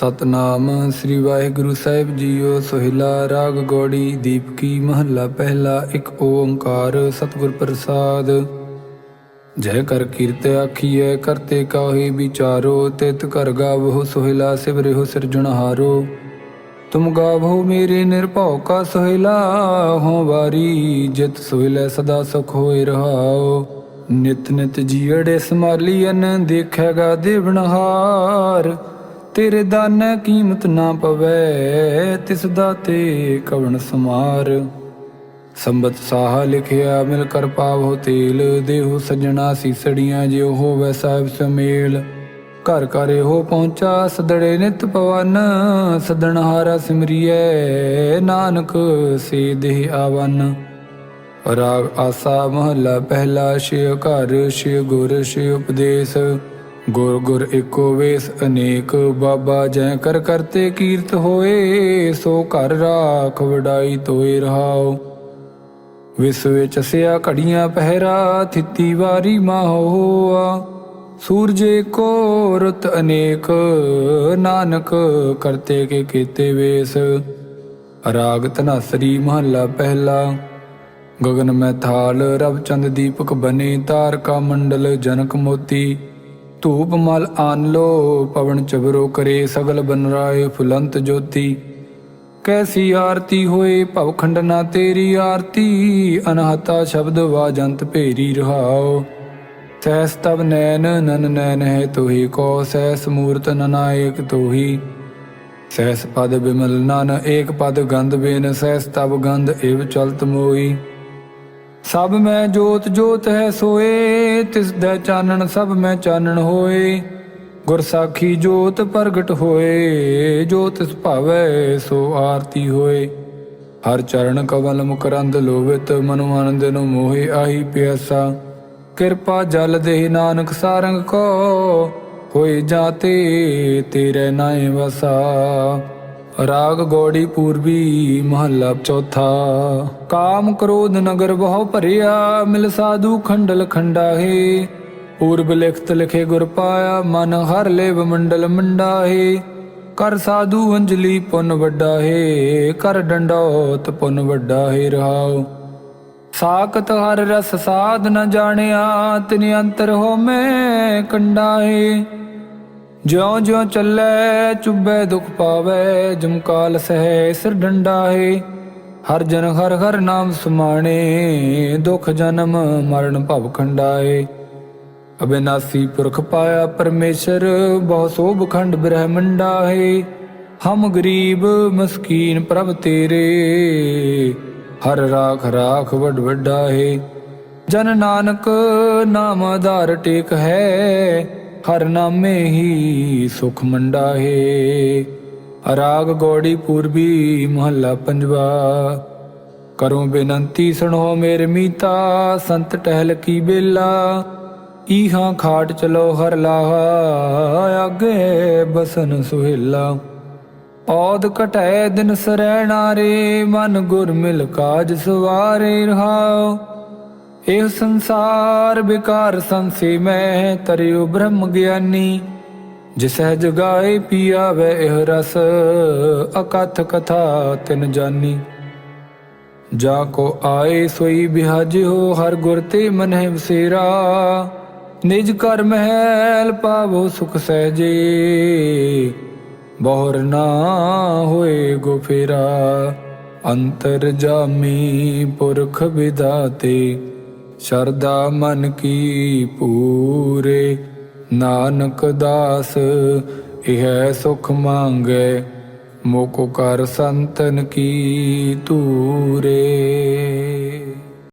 ਸਤਨਾਮ ਸ੍ਰੀ ਵਾਹਿਗੁਰੂ ਸਾਹਿਬ ਜੀਓ, ਸੋਹਿਲਾ, ਰਾਗ ਗੋੜੀ ਦੀਪਕੀ ਮਹੱਲਾ, ਪਹਿਲਾ ਇੱਕ ਓੰਕਾਰ, ਸਤਿਗੁਰ ਪ੍ਰਸਾਦ। ਜੈ ਕਰ ਕੀਰਤ ਆਖੀਐ ਕਰਤੇ ਕਾਹੇ ਵਿਚਾਰੋ, ਤਿਤ ਕਰ ਗਾਵੋ, ਸੋਹਿਲਾ ਸਿਵਰਿਓ ਸਿਰਜਣਹਾਰੋ ਤੁਮ ਗਾਵੋ ਮੇਰੇ ਨਿਰਭਉ ਕਾ ਸੋਹਿਲਾ ਹੋ ਵਾਰੀ ਜਿਤ ਸੋਹਿਲੇ ਸਦਾ ਸੁਖ ਹੋਇ ਰਹਾਓ। ਨਿਤ ਨਿਤ ਜੀੜੇ ਸਮਾਲੀਨ ਦੇਖੇਗਾ ਦੇਵਨਹਾਰ ਤੇਰੇ ਦਾਨੈ ਕੀਮਤ ਨਾ ਪਵੈ, ਤਿਸ ਦਾਤੇ ਕਵਣ ਸਮਾਰ। ਸੰਬਤ ਸਾਹਾ ਲਿਖਿਆ, ਮਿਲ ਕਰ ਪਾਵੋ ਤੇਲ। ਦੇਹੋ ਸਜਣਾ ਸੀਸੜੀਆਂ ਜਿਉ ਹੋਵੈ ਸਾਹਿਬ ਸਮੇਲ। ਘਰ ਘਰੇ ਹੋ ਪਹੁੰਚਾ, ਸਦੜੇ ਨਿਤ ਪਵਨ। ਸਦਣਹਾਰਾ ਸਿਮਰੀਐ, ਨਾਨਕ ਸੇ ਦੇਹ ਆਵਨ। ਰਾਗ ਆਸਾ ਮਹੱਲਾ ਪਹਿਲਾ ਸ਼ਿਵ ਘਰ ਸ਼ਿਵ ਗੁਰ ਸ਼ਿਵ ਉਪਦੇਸ਼। ਗੁਰ ਗੁਰ ਇਕੋ ਵੇਸ, ਅਨੇਕ ਬਾਬਾ ਜੈ ਕਰ ਕਰਤੇ ਕੀਰਤ ਹੋਏ, ਸੋ ਘਰ ਰਾਖ ਵਡਾਈ ਤੋਏ ਰਹਾਉ। ਵਿਸ ਵਿੱਚ ਸਿਆ ਘੜੀਆਂ ਪਹਿਰਾ, ਥਿੱਤੀ ਵਾਰੀ ਮਾਹੋਆ। ਸੂਰਜੇ ਕੋ ਰਤ ਅਨੇਕ, ਨਾਨਕ ਕਰਤੇ ਕੇ ਕੀਤੇ ਵੇਸ। ਰਾਗ ਤਨਾਸਰੀ ਮਹੱਲਾ ਪਹਿਲਾ। ਗਗਨ ਮੈਥਾਲ ਰਵ ਚੰਦ ਦੀਪਕ ਬਨੇ, ਤਾਰਕਾ ਮੰਡਲ ਜਨਕ ਮੋਤੀ। ਧੂਪ ਮਲ ਆਨ ਲੋ, ਪਵਨ ਚਬਰੋ ਕਰੇ ਸਗਲ ਬਨ ਰਾਏ ਫੁਲੰਤ ਜੋਤੀ। ਕੈਸੀ ਆਰਤੀ ਹੋਏ ਭਵ ਖੰਡਨਾ ਤੇਰੀ ਆਰਤੀ, ਅਨਹਤਾ ਸ਼ਬਦ ਵਾਜੰਤ ਭੇਰੀ ਰਹਾਓ ਸੈਸ ਤਬ ਨੈਨ ਨਨ ਨੈਨ ਹੈ ਤੋਹੀ, ਕੋ ਸੈਸ ਮੂਰਤ ਨਨਾ ਏਕ ਤੋਹੀ। ਸੈਸ ਪਦ ਬਿਮਲ ਨਨ ਏਕ ਪਦ ਗੰਧ ਬੇਨ, ਸੈਸ ਤਬ ਗੰਧ ਏਵ ਚਲਤ ਮੋਈ। ਸਭ ਮੈਂ ਜੋਤ ਜੋਤ ਹੈ ਸੋਏ, ਤਿਸ ਦਾ ਚਾਨਣ ਸਭ ਮੈਂ ਚਾਨਣ ਹੋਏ। ਗੁਰ ਸਾਖੀ ਜੋਤ ਪ੍ਰਗਟ ਹੋਏ ਜੋ ਤਿਸ ਭਾਵੈ ਸੋ ਆਰਤੀ ਹੋਏ। ਹਰ ਚਰਨ ਕਵਲ ਮੁਕਰੰਦ ਲੋਵਿਤ, ਮਨੁ ਆਨੰਦ ਨੂੰ ਮੋਹਿ ਆਹੀ ਪਿਆਸਾ। ਕਿਰਪਾ ਜਲ ਦੇ ਨਾਨਕ ਸਾਰੰਗ ਕੋ, ਹੋਏ ਜਾਤੇ ਤੇਰੇ ਨਾਏ ਵਸਾ। ਰਾਗ ਗੋੜੀ ਪੂਰਬੀ ਮਹੱਲਾ ਚੌਥਾ। ਕਾਮ ਕ੍ਰੋਧ ਨਗਰ ਬਹੁ ਭਰਿਆ, ਮਿਲ ਸਾਧੂ ਖੰਡਲ ਖੰਡਾਹੇ। ਪੂਰਬ ਲਿਖਤ ਲਿਖੇ ਗੁਰ ਪਾਇਆ, ਮਨ ਹਰ ਲੇਵ ਮੰਡਲ ਮੰਡਾਹੇ। ਕਰ ਸਾਧੂ ਅੰਜਲੀ ਪੁੰਨ ਵੱਡਾ ਹੈ ਕਰ ਡੰਡੋਤ ਪੁੰਨ ਵੱਡਾ ਹੈ ਰਹਾਉ। ਸਾਖਤ ਹਰ ਰਸ ਸਾਧ ਨ ਜਾਣਿਆ, ਤਿਨ ਅੰਤਰ ਹੋ ਮੈਂ ਕੰਡਾਏ ਜਿਉ ਜਿਉ ਚੱਲੈ ਚੁੱਬੇ ਦੁਖ ਪਾਵੇ, ਜਮਕਾਲ ਸਹਿ, ਸਿਰ ਡੰਡਾਏ ਹਰ ਜਨ ਹਰ ਹਰ ਨਾਮ ਸਮਾਣੇ, ਦੁਖ ਜਨਮ ਮਰਨ ਭਵ ਖੰਡਾਏ ਅਬਿਨਾਸੀ ਪੁਰਖ ਪਾਇਆ ਪਰਮੇਸ਼ਰ, ਬਹੁ ਸੋਭ ਖੰਡ ਬ੍ਰਹਮੰਡਾ ਹੈ ਹਮ ਗਰੀਬ ਮਸਕੀਨ ਪ੍ਰਭ ਤੇਰੇ, ਹਰ ਰਾਖ ਰਾਖ ਵੱਡ ਵੱਡਾ ਹੈ ਜਨ ਨਾਨਕ ਨਾਮ ਆਧਾਰ ਟੇਕ ਹੈ ਹਰ ਨਾਮੇ ਹੀ ਸੁਖ ਮੰਡਾ ਹੈ ਰਾਗ ਗੋੜੀ ਪੂਰਬੀ ਮਹੱਲਾ ਪੰਜਵਾ। ਕਰੋ ਬੇਨੰਤੀ ਸੁਣੋ ਮੇਰੇ ਮੀਤਾ, ਸੰਤ ਟਹਿਲ ਕੀ ਬੇਲਾ। ਈਹਾਂ ਖਾਟ ਚਲੋ ਹਰ ਲਾਹਾ ਅੱਗੇ ਬਸਨ ਸੁਹੇਲਾ। ਔਦ ਘਟੈ ਦਿਨ ਸਰੈਣਾ ਰੇ, ਮਨ ਗੁਰ ਮਿਲ ਕਾਜ ਸਵਾਰੇ ਰਹਾਓ। ਇਹ ਸੰਸਾਰ ਵਿਕਾਰ ਸੰਸੇ ਮੈਂ ਤਰਿਓ ਬ੍ਰਹਮ ਗਿਆਨੀ ਜਿਸਹਿ ਜਗਾਏ ਪੀਆਵੇ ਇਹ ਰਸ, ਅਕਥ ਕਥਾ ਤਿਨ ਜਾਨੀ। ਜਾ ਕੋ ਆਏ ਸੋਈ ਬਿਹਾਜਿਓ, ਹਰ ਗੁਰ ਤੇ ਮਨਹਿ ਵਸੇਰਾ। ਨਿਜ ਕਰ ਮਹਿਲ ਪਾਵੋ ਸੁਖ ਸਹਜੇ, ਬਹੁਰ ਨਾ ਹੋਏ ਗੋ ਅੰਤਰ ਜਾਮੀ ਪੁਰਖ ਵਿਦਾਤੇ ਸ਼ਰਦਾ ਮਨ ਕੀ ਪੂਰੇ ਨਾਨਕ ਦਾਸ ਇਹ ਸੁਖ ਮੰਗੇ ਮੋਕੋ ਕਰ ਸੰਤਨ ਕੀ ਤੂਰੇ